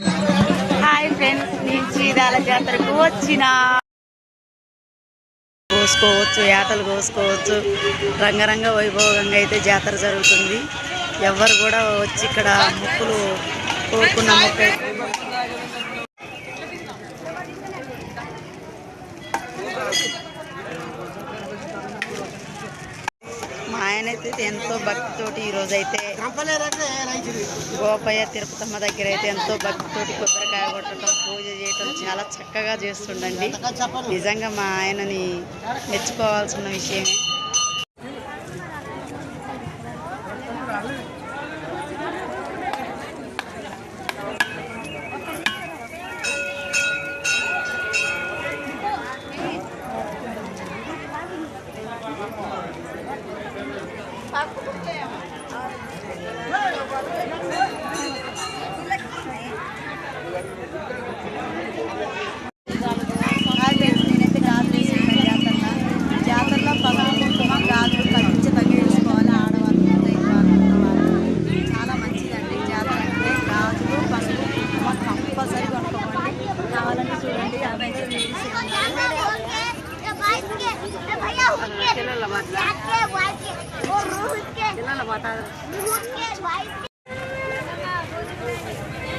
Hi friends నేను చీరాల జాతరకు వచ్చిన. కోసుకోవచ్చు ఏటలు కోసుకోవచ్చు. రంగరంగ వైభవంగా అయితే జాతర జరుగుతుంది. ఎవరు కూడా వచ్చి ఇక్కడ మొక్కులు కోరుకున్న మొక్క అయితే ఎంతో భక్తితోటి ఈరోజు అయితే గోపయ్య తిరుపతమ్మ దగ్గర అయితే ఎంతో భక్తితోటి కొబ్బరికాయ కొట్టడం పూజ చేయటం చాలా చక్కగా చేస్తుండండి. నిజంగా మా ఆయనని మెచ్చుకోవాల్సిన విషయమే. నేనైతే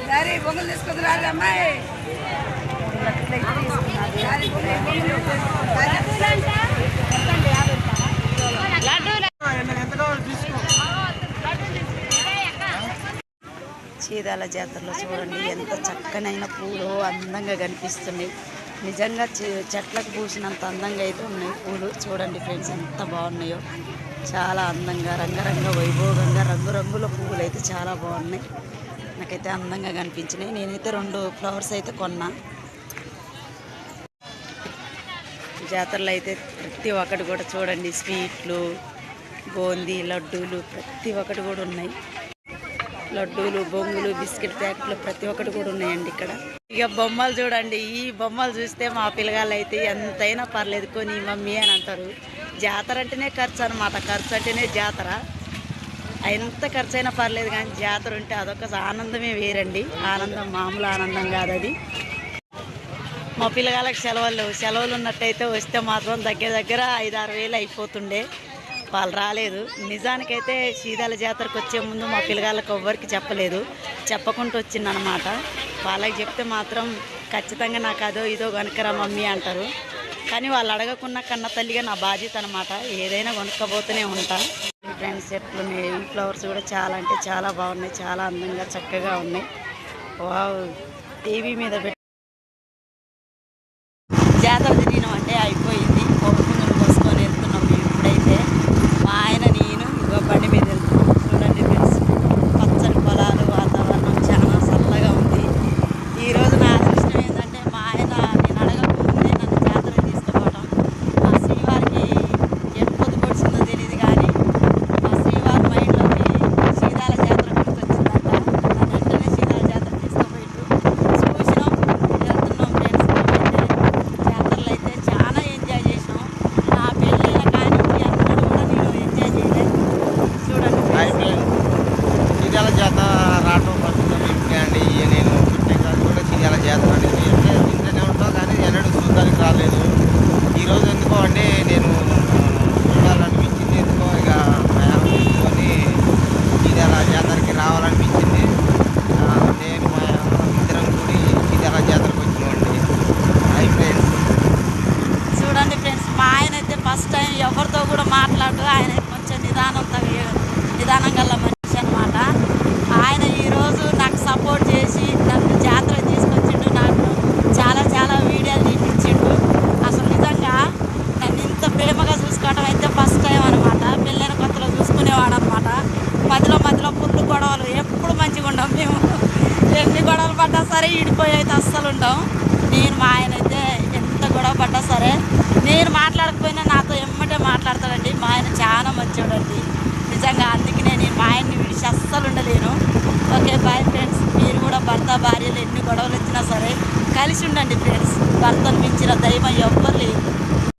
సరే బొమ్మలు తీసుకుని అమ్మాయి. చీదాల జాతరలో చూడండి ఎంత చక్కనైన పూలు అందంగా కనిపిస్తున్నాయి. నిజంగా చె- చెట్లకు పూసినంత అందంగా అయితే ఉన్నాయి పూలు. చూడండి ఫ్రెండ్స్ ఎంత బాగున్నాయో. చాలా అందంగా రంగరంగ వైభోగంగా రంగురంగుల పువ్వులు అయితే చాలా బాగున్నాయి. నాకైతే అందంగా కనిపించినాయి. నేనైతే రెండు ఫ్లవర్స్ అయితే కొన్నా. జాతరలో అయితే ప్రతి ఒక్కటి కూడా చూడండి. స్వీట్లు బూందీ లడ్డూలు ప్రతి ఒక్కటి కూడా ఉన్నాయి. లడ్డూలు బొంగులు బిస్కెట్ ప్యాకెట్లు ప్రతి ఒక్కటి కూడా ఉన్నాయండి ఇక్కడ. ఇక బొమ్మలు చూడండి ఈ బొమ్మలు చూస్తే మా పిల్లగాళ్ళు అయితే ఎంతైనా పర్లేదు కొని మమ్మీ అని అంటారు. జాతర అంటేనే ఖర్చు అనమాట ఖర్చు అంటేనే జాతర. ఎంత ఖర్చు అయినా పర్లేదు కానీ జాతర ఉంటే అదొక ఆనందమే వేరండి. ఆనందం మామూలు ఆనందం కాదు అది. మా పిల్లగాళ్ళకి సెలవులు లేవు సెలవులు ఉన్నట్టయితే వస్తే మాత్రం దగ్గర దగ్గర ఐదు ఆరు వేలు అయిపోతుండే. వాళ్ళు రాలేదు. నిజానికైతే శీతాల జాతరకు వచ్చే ముందు మా పిల్లగాళ్ళకి ఎవ్వరికి చెప్పలేదు. చెప్పకుండా వచ్చిందనమాట వాళ్ళకి చెప్తే మాత్రం ఖచ్చితంగా నాకు అదో ఇదో కనుకరా మమ్మీ అంటారు. కానీ వాళ్ళు అడగకున్న కన్న తల్లిగా నా బాధ్యత అనమాట ఏదైనా కొనుక్కపోతూనే ఉంటా. ఫ్రెండ్స్ చెట్లు ఉన్నాయి ఈ ఫ్లవర్స్ కూడా చాలా అంటే చాలా బాగున్నాయి. చాలా అందంగా చక్కగా ఉన్నాయి. వావ్! టీవీ మీద పెట్టి జాతర తిరిగినాం అంటే అయిపోయింది కొడుకుని కోసుకొని వెళ్తున్నాం మేము ఇప్పుడైతే మా ఆయన నేను ఇగో బండి మీద వెళ్తున్నాం చూడండి ఫ్రెండ్స్ పచ్చని పొలాలు వాతావరణం చాలా చల్లగా ఉంది ఈరోజు నా అదృష్టం ఏంటంటే మా ఆయన నేను అడగకముందే నన్ను జాతర తీసుకుపోవటం మా శ్రీవారికి ఎప్పుడు పొడిచిందో తెలియదు కానీ మా శ్రీవారి మైండ్లోకి శీతాల జాతర గుర్తొచ్చిందంట నన్ను వెంటనే శీతాల జాతర తీసుకుపోయిండు చూసినాం వెళ్తున్నాం ఫ్రెండ్స్ జాతరలో అయితే చాలా ఎంజాయ్ చేసినాం నా పెళ్ళిళ్ళ కానీ ఎన్నడూ కూడా నేను ఎంజాయ్ చేయలేదు చూడండి హాయ్ friends. ఫ్రెండ్ చీరాల జాతర రావటం ఫస్ట్ ఇప్పుడే అండి ఇక నేను పుట్టే కాదు కూడా చీరాల జాతర అనేది అంటే ఇంటనే ఉంటాం కానీ ఎన్నడూ చూడడానికి రాలేదు ఈరోజు ఎందుకో అంటే నేను చూడాలనిపించింది ఎందుకో ఇక ప్రయాణం తీసుకొని చీరాల జాతరకి రావాలనిపించింది. ఆ, నేను ఇద్దరం కూడి చీరాల జాతరకు వచ్చినామండి హై ఫ్రెండ్స్. చూడండి ఫ్రెండ్స్ మా ఆయన అయితే ఫస్ట్ టైం ఎవరితో కూడా మాట్లాడు ఆయన కొంచెం నిదానంతో నిదానం గల్ల మనిషి అనమాట ఆయన ఈరోజు నాకు సపోర్ట్ చేసి నన్ను జాతర తీసుకొచ్చిండు నాకు చాలా చాలా వీడియోలు తీపించిండు అసలు నిజంగా నన్ను ఇంత ప్రేమగా చూసుకోవడం అయితే ఫస్ట్ టైం అనమాట పెళ్ళైన కొత్తలో చూసుకునేవాడు అనమాట మధ్యలో మధ్యలో పుల్లు గొడవలు ఎప్పుడు మంచిగా ఉండం మేము ఎన్ని గొడవలు పడ్డా సరే ఇడిపోయి అయితే అస్సలు ఉండం నేను మా ఆయన అయితే ఎంత గొడవ పడ్డా సరే నేను మాట్లాడకపోయినా నాతో ఎమ్మటే మాట్లాడతాడండి మా ఆయన చాలా మంచోడండి నిజంగా అందుకనే నేను మా ఆయన్ని విడిచి అస్సలు ఉండలేను ఓకే బాయ్ ఫ్రెండ్స్ మీరు కూడా భర్త భార్యలు ఎన్ని గొడవలు వచ్చినా సరే కలిసి ఉండండి ఫ్రెండ్స్ భర్తను మించిన దైవం ఎవ్వరు లేదు